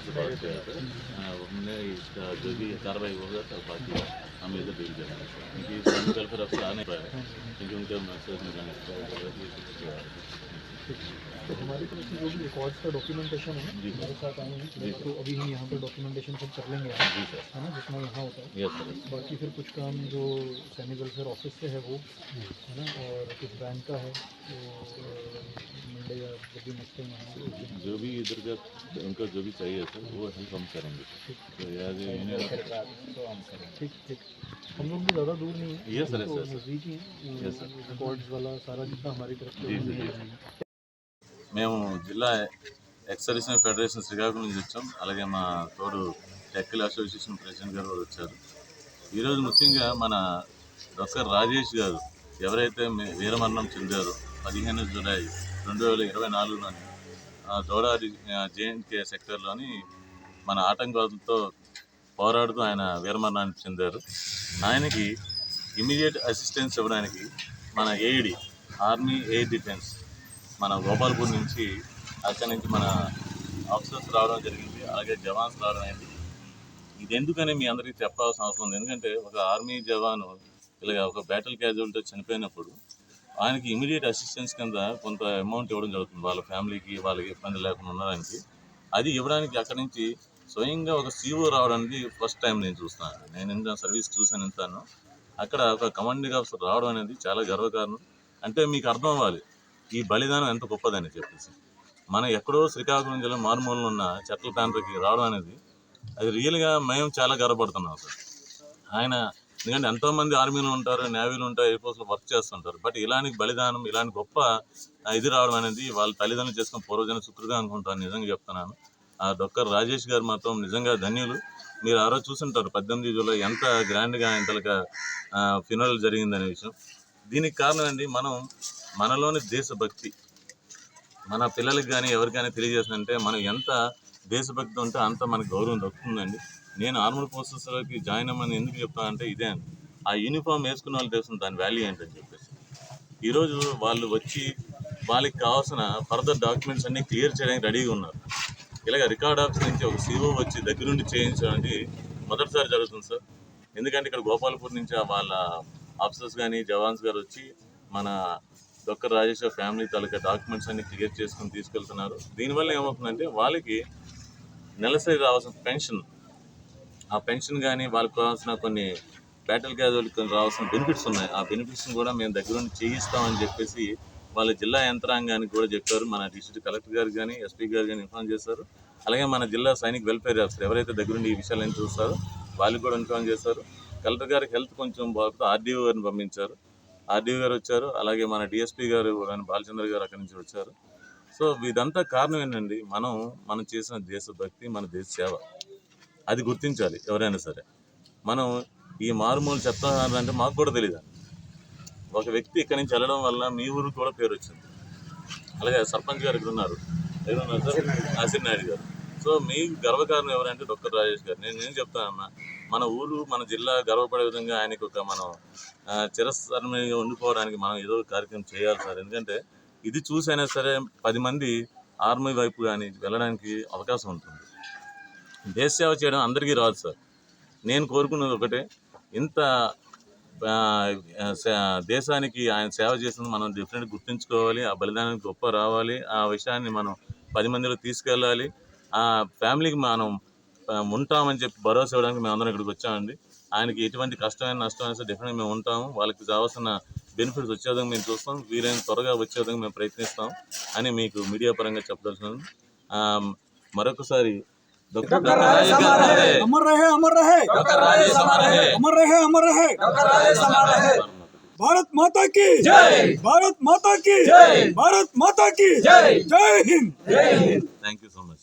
से बात किया है हमने इसका जो भी कार्रवाई होगा तो बाकी हम इधर भेज देंगे। क्योंकि फिर अफसर आने पाए क्योंकि उनका मैसेज निकालने तरफ़ से जो भी रिकॉर्ड्स का डॉक्यूमेंटेशन है साथ आए हैं तो अभी हम यहाँ पर डॉक्यूमेंटेशन सब कर लेंगे है ना जितना यहाँ होता है। बाकी फिर कुछ काम जो सैनिक वेलफेयर ऑफ़िस से है वो है ना और कुछ बैंक का है तो आएँगे जो भी इधर का उनका जो भी चाहिए सर वो हम करेंगे। तो ठीक। ठीक हम लोग भी ज़्यादा दूर नहीं है sir. नज़दीक ही. है। रिकॉर्ड्स वाला सारा जितना हमारी तरफ़ से. మేము జిల్లా ఎక్స్ ఫెడరేషన్ శ్రీకాకుళం నుంచి వచ్చాం. అలాగే మా తోడు టెక్కల్ అసోసియేషన్ ప్రెసిడెంట్ గారు కూడా వచ్చారు. ఈరోజు ముఖ్యంగా మన డాక్టర్ రాజేష్ గారు ఎవరైతే మే- వీరమరణం చెందారో పదిహేను జూలై రెండు వేల ఇరవై నాలుగులోని దోడారి జేఎన్కే సెక్టర్లోని మన ఆటంకవాదులతో పోరాడుతూ ఆయన వీరమరణాన్ని చెందారు. ఆయనకి ఇమీడియట్ అసిస్టెన్స్ ఇవ్వడానికి మన ఏఈడి ఆర్మీ ఎయిర్ డిఫెన్స్ మన గోపాల్పూర్ నుంచి అక్కడి నుంచి మన ఆఫీసర్స్ రావడం జరిగింది అలాగే జవాన్స్ రావడం అయింది. ఇది ఎందుకని మీ అందరికీ చెప్పాల్సిన అవసరం ఉంది. ఎందుకంటే ఒక ఆర్మీ జవాను ఇలాగ ఒక బ్యాటిల్ క్యాజువల్తో చనిపోయినప్పుడు ఆయనకి ఇమీడియట్ అసిస్టెన్స్ కింద కొంత అమౌంట్ ఇవ్వడం జరుగుతుంది. వాళ్ళ ఫ్యామిలీకి వాళ్ళకి ఇబ్బంది లేకుండా ఉండడానికి. అది ఇవ్వడానికి అక్కడి నుంచి స్వయంగా ఒక సీఓ రావడానికి ఫస్ట్ టైం నేను చూస్తాను నేను ఇంత సర్వీస్ చూసాను ఇంతాను. అక్కడ ఒక కమాండింగ్ ఆఫీసర్ రావడం అనేది చాలా గర్వకారణం. అంటే మీకు అర్థం అవ్వాలి. ఈ బలిదానం ఎంత గొప్పదని చెప్పేసి మనం ఎక్కడో శ్రీకాకుళం జిల్లా మారుమూలలో ఉన్న చెట్ల తాండ్రకి రావడం అనేది అది రియల్గా మేము చాలా గర్వపడుతున్నాం సార్. ఆయన ఎందుకంటే ఎంతోమంది ఆర్మీలో ఉంటారు నేవీలు ఉంటారు ఎయిర్ ఫోర్స్లో వర్క్ చేస్తుంటారు. బట్ ఇలాంటి బలిదానం ఇలాంటి గొప్ప ఇది రావడం అనేది వాళ్ళ తల్లిదండ్రులు చేసుకున్న పూర్వజన సుకృతిగా అనుకుంటాను నిజంగా చెప్తున్నాను. ఆ డాక్టర్ రాజేష్ గారు మాత్రం నిజంగా ధన్యులు. మీరు ఆ రోజు చూసుంటారు పద్దెనిమిది జూలై ఎంత గ్రాండ్గా ఇంతలుగా ఫినల్ జరిగిందనే విషయం. దీనికి కారణం అండి మనం మనలోని దేశభక్తి. మన పిల్లలకి కానీ ఎవరికైనా తెలియజేస్తుందంటే మనం ఎంత దేశభక్తి ఉంటే అంత మనకు గౌరవం దక్కుతుందండి. నేను ఆర్మడ్ ఫోర్సెస్లోకి జాయిన్ అవ్వమని ఎందుకు చెప్తానంటే ఇదే అండి. ఆ యూనిఫామ్ వేసుకున్న వాళ్ళు తెలుస్తుంది దాని వాల్యూ ఏంటని చెప్పేసి. ఈరోజు వాళ్ళు వచ్చి వాళ్ళకి కావాల్సిన ఫర్దర్ డాక్యుమెంట్స్ అన్నీ క్లియర్ చేయడానికి రెడీగా ఉన్నారు. ఇలాగ రికార్డ్ ఆఫీస్ నుంచి ఒక సీఓ వచ్చి దగ్గరుండి చేయించడానికి మొదటిసారి జరుగుతుంది సార్. ఎందుకంటే ఇక్కడ గోపాలపూర్ నుంచి వాళ్ళ ఆఫీసర్స్ కానీ జవాన్స్ గారు వచ్చి మన డాక్టర్ రాజేశ్వర్ ఫ్యామిలీ తాలూకా డాక్యుమెంట్స్ అన్ని క్లియర్ చేసుకుని తీసుకెళ్తున్నారు. దీనివల్ల ఏమవుతుందంటే వాళ్ళకి నెలసరి రావాల్సిన పెన్షన్ ఆ పెన్షన్ కానీ వాళ్ళకి కావాల్సిన కొన్ని బ్యాటిల్ గ్యాజువల్కి రావాల్సిన బెనిఫిట్స్ ఉన్నాయి. ఆ బెనిఫిట్స్ని కూడా మేము దగ్గరుండి చేయిస్తామని చెప్పేసి వాళ్ళ జిల్లా యంత్రాంగానికి కూడా చెప్పారు. మన డిస్ట్రిక్ట్ కలెక్టర్ గారు కానీ ఎస్పీ గారు కానీ ఇన్ఫార్మ్ చేశారు. అలాగే మన జిల్లా సైనిక్ వెల్ఫేర్ ఆఫీసర్ ఎవరైతే దగ్గరుండి ఈ విషయాలను చూస్తారో వాళ్ళకి కూడా ఇన్ఫార్మ్ చేశారు. కలెక్టర్ గారికి హెల్త్ కొంచెం బాగుంది. ఆర్డీఓ గారిని పంపించారు. ఆర్డీఓ గారు వచ్చారు. అలాగే మన డిఎస్పీ గారు బాలచంద్ర గారు అక్కడి నుంచి వచ్చారు. సో ఇదంతా కారణం ఏంటండి? మనం మనం చేసిన దేశభక్తి మన దేశ సేవ. అది గుర్తించాలి ఎవరైనా సరే. మనం ఈ మారుమూలు చెత్త అంటే మాకు కూడా తెలియదు ఒక వ్యక్తి ఇక్కడి నుంచి వెళ్ళడం వల్ల మీ ఊరికి కూడా పేరు వచ్చింది. అలాగే సర్పంచ్ గారు ఇక్కడ ఉన్నారు. ఎవరు ఉన్నారు సార్? ఆసిర్ నాయుడు గారు. సో మీ గర్వకారణం ఎవరంటే డాక్టర్ రాజేష్ గారు. నేను ఏం చెప్తానన్నా మన ఊరు మన జిల్లా గర్వపడే విధంగా ఆయనకు ఒక మనం ఆ, చిరస్మరణీయంగా ఉండిపోవడానికి మనం ఏదో కార్యక్రమం చేయాలి సార్. ఎందుకంటే ఇది చూసైనా సరే పది మంది ఆర్మీ వైపు కానీ వెళ్ళడానికి అవకాశం ఉంటుంది. దేశ సేవ చేయడం అందరికీ రాదు సార్. నేను కోరుకున్నది ఒకటే ఇంత సే- దేశానికి ఆయన సేవ చేసింది మనం డెఫినెట్ గుర్తుంచుకోవాలి ఆ బలిదానానికి గొప్ప రావాలి ఆ విషయాన్ని మనం పది మందిలో తీసుకెళ్ళాలి ఆ ఫ్యామిలీకి మనం ఉంటామని చెప్పి భరోసా ఇవ్వడానికి మేము అందరం ఇక్కడికి వచ్చామండి. ఆయనకి ఎటువంటి కష్టమైన నష్టమైన సరే డెఫినెట్ మేము ఉంటాము. వాళ్ళకి కావాల్సిన బెనిఫిట్స్ వచ్చే విధంగా మేము చూస్తాం. వీరైన త్వరగా వచ్చే విధంగా మేము ప్రయత్నిస్తాం అని మీకు మీడియా పరంగా చెప్పదలుచున్నాను మరొకసారి భారత్ మాతాకి. భారత్ మాతాకి. జై. భారత్ మాతాకి. జై. జై Hind. Thank you so much